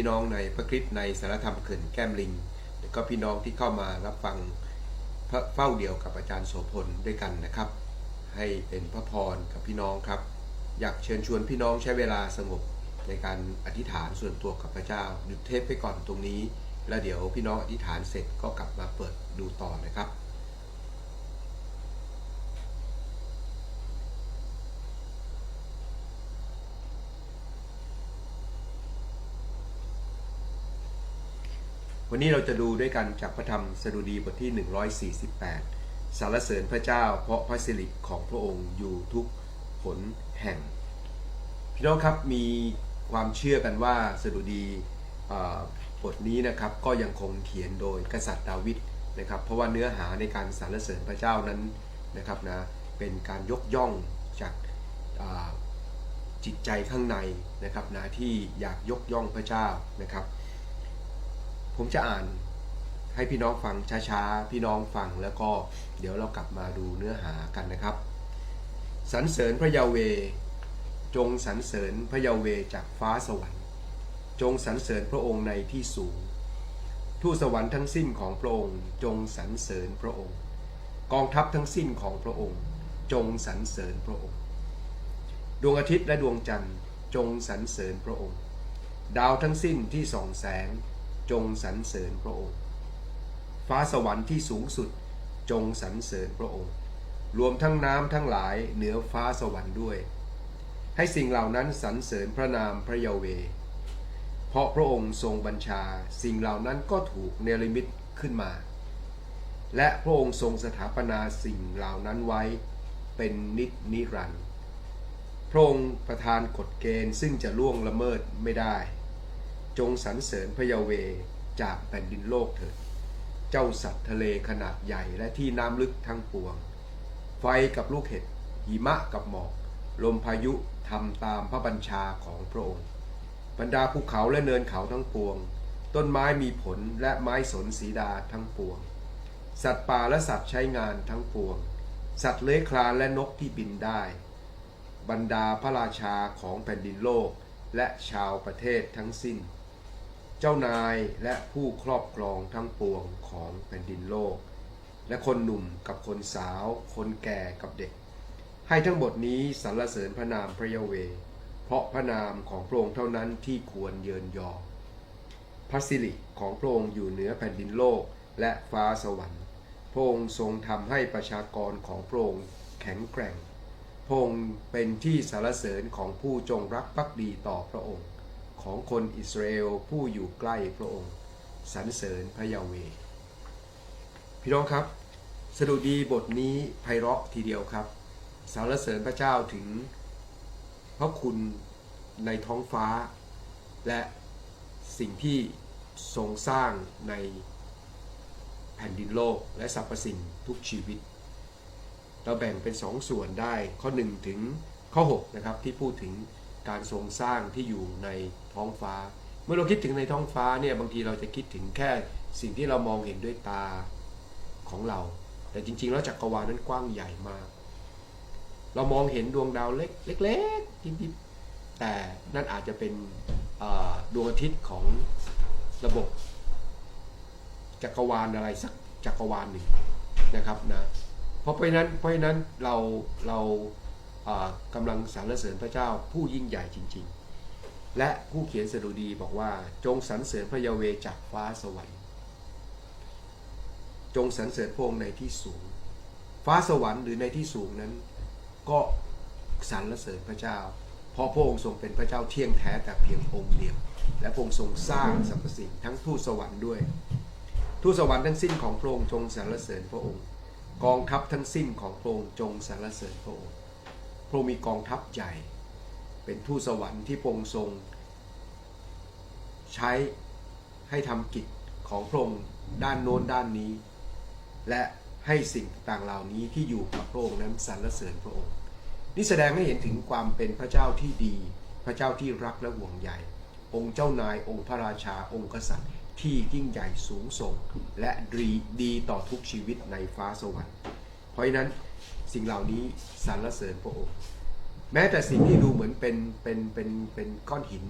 พี่น้องในพระคริสต์ในสารธรรมเขื่อนแก้มลิง และก็พี่น้องที่เข้ามารับฟังพระเฝ้าเดียวกับอาจารย์โสพลด้วยกันนะครับ ให้เป็นพระพรกับพี่น้องครับ อยากเชิญชวนพี่น้องใช้เวลาสงบในการอธิษฐานส่วนตัวกับพระเจ้าหยุดเทปไปก่อนตรงนี้ แล้วเดี๋ยวพี่น้องอธิษฐานเสร็จก็กลับมาเปิดดูต่อนะครับ วันนี้เราจะดูด้วยกันจากพระธรรมสดุดีบทที่ 148 สารเสริญพระเจ้า เพราะพระสิริของพระองค์อยู่ทุกผลแห่ง พี่น้องครับมีความเชื่อกันว่าสดุดีบทนี้นะครับก็ยังคงเขียนโดยกษัตริย์ดาวิดนะครับเพราะว่าเนื้อหาในการสรรเสริญพระเจ้านั้นนะครับนะเป็นการยกย่องจากจิตใจข้างในนะครับนะที่อยากยกย่องพระเจ้านะครับ ผมจะอ่านให้พี่น้องฟังช้าๆ พี่น้องฟังแล้วก็เดี๋ยวเรากลับมาดูเนื้อหากันนะครับสรรเสริญพระยาเว จงสรรเสริญพระยาเวจากฟ้าสวรรค์ จงสรรเสริญพระองค์ในที่สูง ทูตสวรรค์ทั้งสิ้นของพระองค์ จงสรรเสริญพระองค์ กองทัพทั้งสิ้นของพระองค์ จงสรรเสริญพระองค์ ดวงอาทิตย์และดวงจันทร์จงสรรเสริญพระองค์ ดาวทั้งสิ้นที่ส่องแสง จงสรรเสริญพระองค์ ฟ้าสวรรค์ที่สูงสุดจงสรรเสริญพระองค์ รวมทั้งน้ำทั้งหลายเหนือฟ้าสวรรค์ด้วย ให้สิ่งเหล่านั้นสรรเสริญพระนามพระเยาเว เพราะพระองค์ทรงบัญชา สิ่งเหล่านั้นก็ถูกเนรมิตขึ้นมา และพระองค์ทรงสถาปนาสิ่งเหล่านั้นไว้เป็นนิจนิรันดร์พระองค์ประทานกฎเกณฑ์ซึ่งจะล่วงละเมิดไม่ได้ จงสรรเสริญพระยาเวจากแผ่นดินโลกเถิด เจ้าสัตว์ทะเลขนาดใหญ่และที่น้ำลึกทั้งปวง ไฟกับลูกเห็บหิมะกับหมอก ลมพายุทำตามพระบัญชาของพระองค์ บรรดาภูเขาและเนินเขาทั้งปวง ต้นไม้มีผลและไม้สนสีดาทั้งปวง สัตว์ป่าและสัตว์ใช้งานทั้งปวง สัตว์เลื้อยคลานและนกที่บินได้ บรรดาพระราชาของแผ่นดินโลกและชาวประเทศทั้งสิ้น เจ้านายและผู้ครอบครองทั้งปวงของแผ่นดินโลก และคนหนุ่มกับคนสาว คนแก่กับเด็ก ให้ทั้งหมดนี้สรรเสริญพระนามพระยาเว เพราะพระนามของพระองค์เท่านั้นที่ควรเยินยอพระสิริของพระองค์อยู่เหนือแผ่นดินโลกและฟ้าสวรรค์ พระองค์ทรงทำให้ประชากรของพระองค์แข็งแกร่ง พระองค์เป็นที่สารเสริญของผู้จงรักภักดีต่อพระองค์ ของคนอิสราเอลผู้อยู่ใกล้พระองค์สรรเสริญพระยาเว พี่น้องครับ สดุดีบทนี้ไพเราะทีเดียวครับสรรเสริญพระเจ้าถึงพระคุณในท้องฟ้า และสิ่งที่ทรงสร้างในแผ่นดินโลกและสรรพสิ่งทุกชีวิต เราแบ่งเป็นสองส่วนได้ข้อ 1 ถึงข้อ 6 นะครับ ที่พูดถึงการทรงสร้างที่อยู่ใน ท้องฟ้า เมื่อเราคิดถึงในท้องฟ้าเนี่ยบางทีเราจะคิดถึงแค่สิ่งที่เรามองเห็นด้วยตาของเรา แต่จริงๆแล้วจักรวาลนั้นกว้างใหญ่มาก เรามองเห็นดวงดาวเล็กเล็กๆยิบๆแต่นั่นอาจจะเป็นดวงอาทิตย์ของระบบ จักรวาลอะไรสักจักรวาลหนึ่งนะครับนะเพราะเพราะนั้นเพราะนั้นเราเรากำลังสรรเสริญพระเจ้าผู้ยิ่งใหญ่จริง ๆ และผู้เขียนสดุดีบอกว่าจงสรรเสริญพระยาเวจากฟ้าสวรรค์ จงสรรเสริญพระองค์ในที่สูง ฟ้าสวรรค์หรือในที่สูงนั้น ก็สรรเสริญพระเจ้า เพราะพระองค์ทรงเป็นพระเจ้าเที่ยงแท้แต่เพียงองค์เดียว และพระองค์ทรงสร้างสรรพสิ่งทั้งทูตสวรรค์ด้วยทูตสวรรค์ทั้งสิ้นของพระองค์จงสรรเสริญพระองค์ กองทัพทั้งสิ้นของพระองค์จงสรรเสริญพระองค์พระองค์มีกองทัพใหญ่ เป็นทูตสวรรค์ที่พระองทรง ใช้ให้ทำกิจของพระองค์ด้านโน้นด้านนี้ และให้สิ่งต่างเหล่านี้ที่อยู่กับพระองค์นั้นสรรเสริญพระองค์ นี่แสดงให้เห็นถึงความเป็นพระเจ้าที่ดี พระเจ้าที่รักและห่วงใยองค์เจ้านายองค์พระราชาองค์กษัตริย์ที่ยิ่งใหญ่สูงส่ง และดีดีต่อทุกชีวิตในฟ้าสวรรค์ เพราะฉะนั้นสิ่งเหล่านี้สรรเสริญพระองค์ แม้แต่สิ่งที่ดูเหมือนเป็นเป็นเป็นเป็นก้อนหิน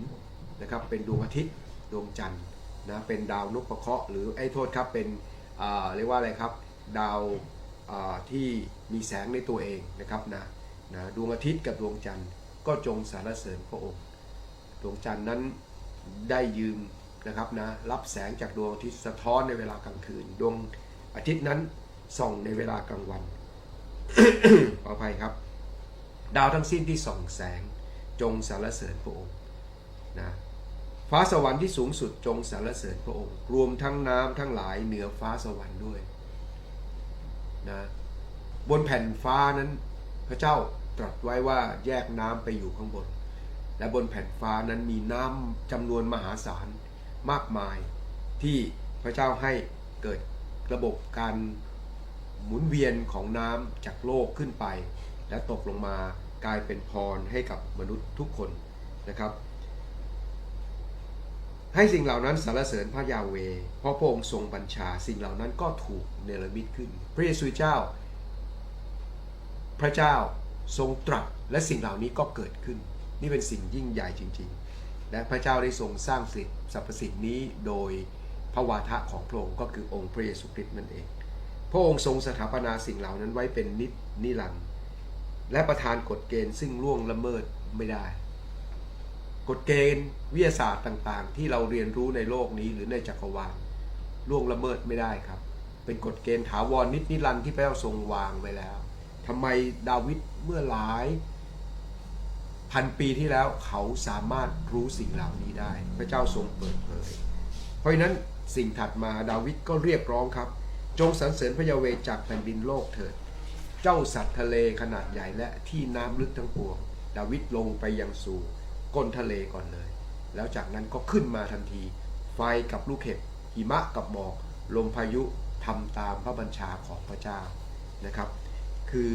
นะครับเป็นดวงอาทิตย์ดวงจันทร์นะเป็นดาวนพเคราะห์หรือไอ้โทษครับเป็นอ่าเรียกว่าอะไรครับดาวอ่าที่มีแสงในตัวเองนะครับนะนะดวงอาทิตย์กับดวงจันทร์ก็จงสรรเสริญพระองค์ ดวงจันทร์นั้นได้ยืมนะครับนะรับแสงจากดวงอาทิตย์สะท้อนในเวลากลางคืน ดวงอาทิตย์นั้นส่องในเวลากลางวันขออภัยครับ ดาวทั้งสิ้นที่ส่องแสง จงสรรเสริญพระองค์นะฟ้าสวรรค์ที่สูงสุดจงสรรเสริญพระองค์ รวมทั้งน้ำทั้งหลายเหนือฟ้าสวรรค์ด้วยนะบนแผ่นฟ้านั้นพระเจ้าตรัสไว้ว่าแยกน้ำไปอยู่ข้างบน และบนแผ่นฟ้านั้นมีน้ำจำนวนมหาศาลมากมายที่พระเจ้าให้เกิดระบบการหมุนเวียนของน้ำจากโลกขึ้นไป และตกลงมากลายเป็นพรให้กับมนุษย์ทุกคนนะครับ ให้สิ่งเหล่านั้นสรรเสริญพระยาเว เพราะพระองค์ทรงบัญชาสิ่งเหล่านั้นก็ถูกเนรมิตขึ้น พระเยซูเจ้า พระเจ้าทรงตรัสและสิ่งเหล่านี้ก็เกิดขึ้น นี่เป็นสิ่งยิ่งใหญ่จริง ๆ และพระเจ้าได้ทรงสร้างสิ่งสรรพสิ่งนี้โดยพระวาทะของพระองค์ก็คือองค์พระเยซูคริสต์นั่นเอง พระองค์ทรงสถาปนาสิ่งเหล่านั้นไว้เป็นนิจนิรันดร์ และประทานกฎเกณฑ์ซึ่งล่วงละเมิดไม่ได้ กฎเกณฑ์วิทยาศาสตร์ต่างๆ ที่เราเรียนรู้ในโลกนี้หรือในจักรวาลล่วงละเมิดไม่ได้ครับ เป็นกฎเกณฑ์ถาวรนิจนิรันดร์ที่พระเจ้าทรงวางไว้แล้วทำไมดาวิดเมื่อหลายพันปีที่แล้วเขาสามารถรู้สิ่งเหล่านี้ได้ พระเจ้าทรงเปิดเผย เพราะฉะนั้นสิ่งถัดมาดาวิดก็เรียกร้องครับ จงสรรเสริญพระยาเวห์จากแผ่นดินโลกเถิด เจ้าสัตว์ทะเลขนาดใหญ่และที่น้ำลึกทั้งปวงดาวิดลงไปยังสู่ก้นทะเลก่อนเลย แล้วจากนั้นก็ขึ้นมาทันที ไฟกับลูกเห็บหิมะกับหมอกลมพายุทำตามพระบัญชาของพระเจ้านะครับ คือ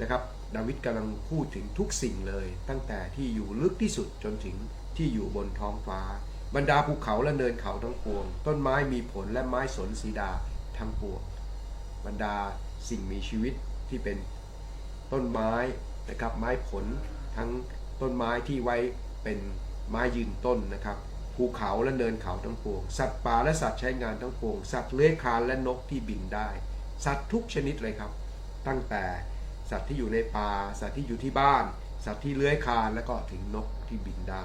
นะครับดาวิดกำลังพูดถึงทุกสิ่งเลย ตั้งแต่ที่อยู่ลึกที่สุดจนถึงที่อยู่บนท้องฟ้า บรรดาภูเขาและเนินเขาทั้งปวง ต้นไม้มีผลและไม้สนสีดาทั้งปวงบรรดาสิ่งมีชีวิต ที่เป็นต้นไม้นะครับไม้ผลทั้งต้นไม้ที่ไว้เป็นไม้ยืนต้นนะครับภูเขาและเนินเขาทั้งปวง สัตว์ป่าและสัตว์ใช้งานทั้งปวง สัตว์เลื้อยคลานและนกที่บินได้ สัตว์ทุกชนิดเลยครับ ตั้งแต่สัตว์ที่อยู่ในป่า สัตว์ที่อยู่ที่บ้าน สัตว์ที่เลื้อยคลานและก็ถึงนกที่บินได้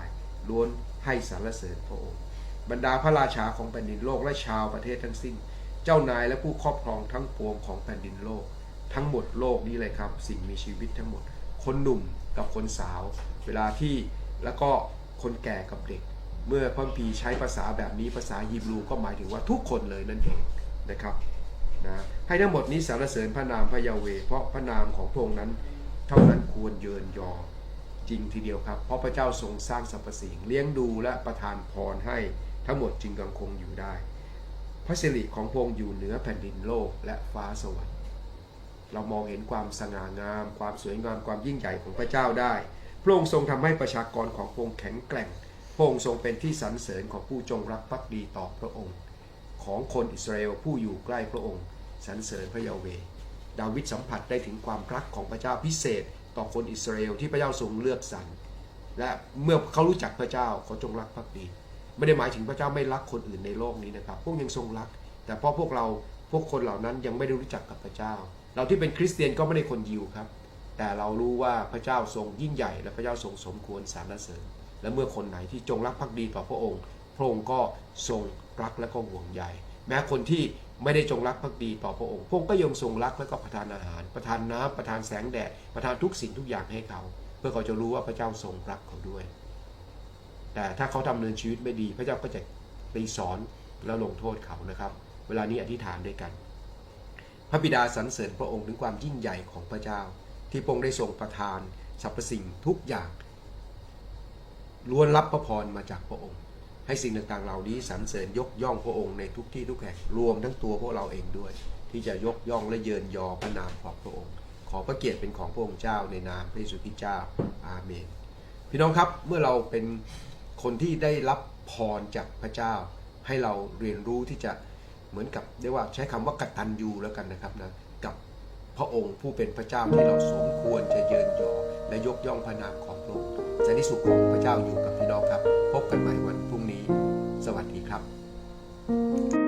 ล้วนให้สรรเสริญพระองค์ บรรดาพระราชาของแผ่นดินโลกและชาวประเทศทั้งสิ้น เจ้านายและผู้ครอบครองทั้งปวงของแผ่นดินโลก ทั้งหมดโลกนี้เลยครับ สิ่งมีชีวิตทั้งหมด คนหนุ่มกับคนสาว เวลาที่แล้วก็คนแก่กับเด็ก เมื่อพระคัมภีใช้ภาษาแบบนี้ภาษาฮีบรูก็หมายถึงว่าทุกคนเลยนั่นเองนะครับนะให้ทั้งหมดนี้สรรเสริญพระนามพระยาเว เพราะพระนามของพระองค์นั้น เท่านั้นควรเยินยอจริงทีเดียวครับ เพราะพระเจ้าทรงสร้างสรรพสิ่งเลี้ยงดูและประทานพรให้ทั้งหมดจึงยังคงอยู่ได้ พระสิริของพระองค์อยู่เหนือแผ่นดินโลกและฟ้าสวรรค์ เรามองเห็นความสง่างาม ความสวยงามความยิ่งใหญ่ของพระเจ้าได้ พระองค์ทรงทำให้ประชากรของพระองค์แข็งแกร่ง พระองค์ทรงเป็นที่สรรเสริญของผู้จงรักภักดีต่อพระองค์ ของคนอิสราเอลผู้อยู่ใกล้พระองค์สรรเสริญพระยาเวดาวิดสัมผัสได้ถึงความรักของพระเจ้าพิเศษ ต่อคนอิสราเอลที่พระเจ้าทรงเลือกสรรและเมื่อเขารู้จักพระเจ้าเขาจงรักภักดีไม่ได้หมายถึงพระเจ้าไม่รักคนอื่นในโลกนี้นะครับ พวกยังทรงรัก แต่เพราะพวกเราพวกคนเหล่านั้นยังไม่ได้รู้จักกับพระเจ้า เราที่เป็นคริสเตียนก็ไม่ได้คนยิวครับ แต่เรารู้ว่าพระเจ้าทรงยิ่งใหญ่ และพระเจ้าทรงสมควรสรรเสริญ และเมื่อคนไหนที่จงรักภักดีต่อพระองค์ พระองค์ก็ทรงรักและก็ห่วงใยแม้คนที่ไม่ได้จงรักภักดีต่อพระองค์ พระองค์ก็ยังทรงรักและก็ประทานอาหาร ประทานน้ำประทานแสงแดดประทานทุกสิ่งทุกอย่างให้เขา เพื่อเขาจะรู้ว่าพระเจ้าทรงรักเขาด้วย แต่ถ้าเขาทำเนินชีวิตไม่ดี พระเจ้าก็จะตีสอนแล้วลงโทษเขานะครับ เวลานี้อธิษฐานด้วยกัน พระบิดาสรรเสริญพระองค์ถึงความยิ่งใหญ่ของพระเจ้า ที่พระองค์ได้ทรงประทานสรรพสิ่งทุกอย่างล้วนรับพระพรมาจากพระองค์ ให้สิ่งต่างๆเหล่านี้สรรเสริญยกย่องพระองค์ในทุกที่ทุกแห่งรวมทั้งตัวพวกเราเองด้วย ที่จะยกย่องและเยินยอพระนามของพระองค์ ขอพระเกียรติเป็นของพระองค์เจ้าในนามพระเยซูคริสต์เจ้าอาเมน พี่น้องครับเมื่อเราเป็นคนที่ได้รับพรจากพระเจ้า ให้เราเรียนรู้ที่จะ เหมือนกับเรียกว่าใช้คำว่ากตัญญูแล้วกันนะครับนะกับพระองค์ผู้เป็นพระเจ้าที่เราสมควรจะเยินยอและยกย่องพระนามของพระองค์สันติสุขของพระเจ้าอยู่กับพี่น้องครับ พบกันใหม่วันพรุ่งนี้ สวัสดีครับ